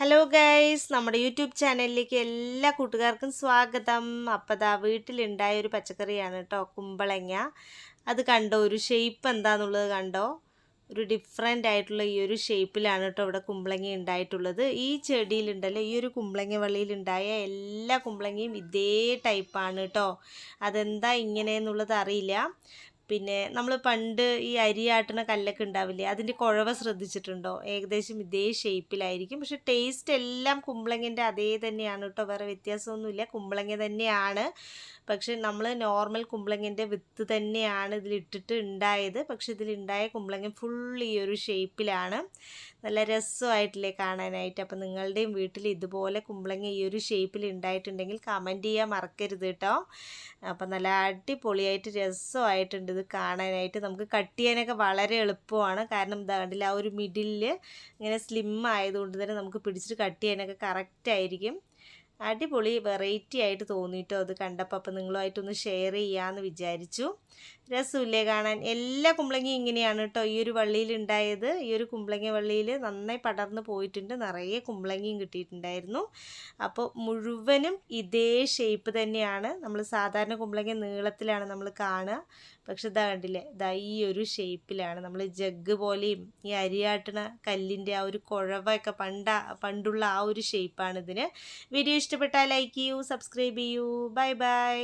Hello guys നമ്മുടെ YouTube ചാനലിലേക്ക് എല്ലാ കൂട്ടുകാർക്കും സ്വാഗതം. അപ്പോൾ ദാ വീട്ടിലുണ്ടായ ഒരു പച്ചക്കറിയാണ് കേട്ടോ കുമ്പളങ്ങ. അത് കണ്ടോ? ഒരു ഷേപ്പ് എന്താണെന്നുള്ളത് കണ്ടോ? ഒരു ഡിഫറെന്റ് ആയിട്ടുള്ള ഈ ഒരു ഷേപ്പിലാണ് കേട്ടോ ഇവിടെ കുമ്പളങ്ങ ഉണ്ടായിട്ടുള്ളത്. ഈ ചെടിയിലുണ്ടല്ലോ ഈ ഒരു കുമ്പളങ്ങ വള്ളിയിലുണ്ടായ എല്ലാ കുമ്പളങ്ങയും ഇതേ ടൈപ്പാണ് കേട്ടോ. അതെന്താ ഇങ്ങനെയെന്നുള്ളത് അറിയില്ല. പിന്നെ നമ്മൾ പണ്ട് ഈ അരിയാട്ടണ കല്ലൊക്കെ ഉണ്ടാവില്ലേ അതിന്റെ കുഴവ ശ്രദ്ധിച്ചിട്ടുണ്ടോ? ഏകദേശം ഇതേ ഷേപ്പിലായിരിക്കും പക്ഷെ ടേസ്റ്റ് എല്ലാം കുമ്പളങ്ങന്റെ അതേ തന്നെയാണ് കേട്ടോ വേറെ വ്യത്യാസമൊന്നുമില്ല. കുമ്പളങ്ങ തന്നെയാണ്. പക്ഷെ നമ്മൾ നോർമൽ കുമ്പളങ്ങന്റെ വിത്ത് തന്നെയാണ് ഇതിലിട്ടിട്ട് ഉണ്ടായത്. പക്ഷെ ഇതിലുണ്ടായ കുമ്പളങ്ങ ഫുൾ ഈ ഒരു ഷേപ്പിലാണ് നല്ല രസമായിട്ടില്ലേ കാണാനായിട്ട്. അപ്പം നിങ്ങളുടെയും വീട്ടിൽ ഇതുപോലെ കുമ്പളങ്ങ ഈ ഒരു ഷേപ്പിൽ ഉണ്ടായിട്ടുണ്ടെങ്കിൽ കമന്റ് ചെയ്യാൻ മറക്കരുത് കേട്ടോ. അപ്പം നല്ല അടിപൊളിയായിട്ട് രസമായിട്ടുണ്ട് ഇത് കാണാനായിട്ട് നമുക്ക് കട്ട് ചെയ്യാനൊക്കെ വളരെ എളുപ്പമാണ്. കാരണം എന്താ കണ്ടില്ല ആ ഒരു മിഡിലിൽ ഇങ്ങനെ സ്ലിം ആയതുകൊണ്ട് തന്നെ നമുക്ക് പിടിച്ചിട്ട് കട്ട് ചെയ്യാനൊക്കെ കറക്റ്റ് ആയിരിക്കും. അടിപൊളി വെറൈറ്റി ആയിട്ട് തോന്നിയിട്ടോ അത് കണ്ടപ്പോൾ അപ്പം നിങ്ങളുമായിട്ടൊന്ന് ഷെയർ ചെയ്യാമെന്ന് വിചാരിച്ചു. രസമില്ലേ കാണാൻ? എല്ലാ കുമ്പളങ്ങയും ഇങ്ങനെയാണ് കേട്ടോ ഈ ഒരു വള്ളിയിൽ ഉണ്ടായത്. ഈ ഒരു കുമ്പളങ്ങ വള്ളിയിൽ നന്നായി പടർന്നു പോയിട്ടുണ്ട്. നിറയെ കുമ്പളങ്ങയും കിട്ടിയിട്ടുണ്ടായിരുന്നു. അപ്പോൾ മുഴുവനും ഇതേ ഷേപ്പ് തന്നെയാണ്. നമ്മൾ സാധാരണ കുമ്പളങ്ങ നീളത്തിലാണ് നമ്മൾ കാണുക. പക്ഷെ ഇതാ കണ്ടില്ലേ? ഇതാ ഈ ഒരു ഷേപ്പിലാണ് നമ്മൾ ജഗ് പോലെയും ഈ അരിയാട്ടണ കല്ലിന്റെ ആ ഒരു കുഴവൊക്കെ പണ്ട പണ്ടുള്ള ആ ഒരു ഷേപ്പാണ് ഇതിന്. വീഡിയോ ഇഷ്ടപ്പെട്ടാൽ ലൈക്ക് ചെയ്യൂ സബ്സ്ക്രൈബ് ചെയ്യൂ ബൈ ബൈ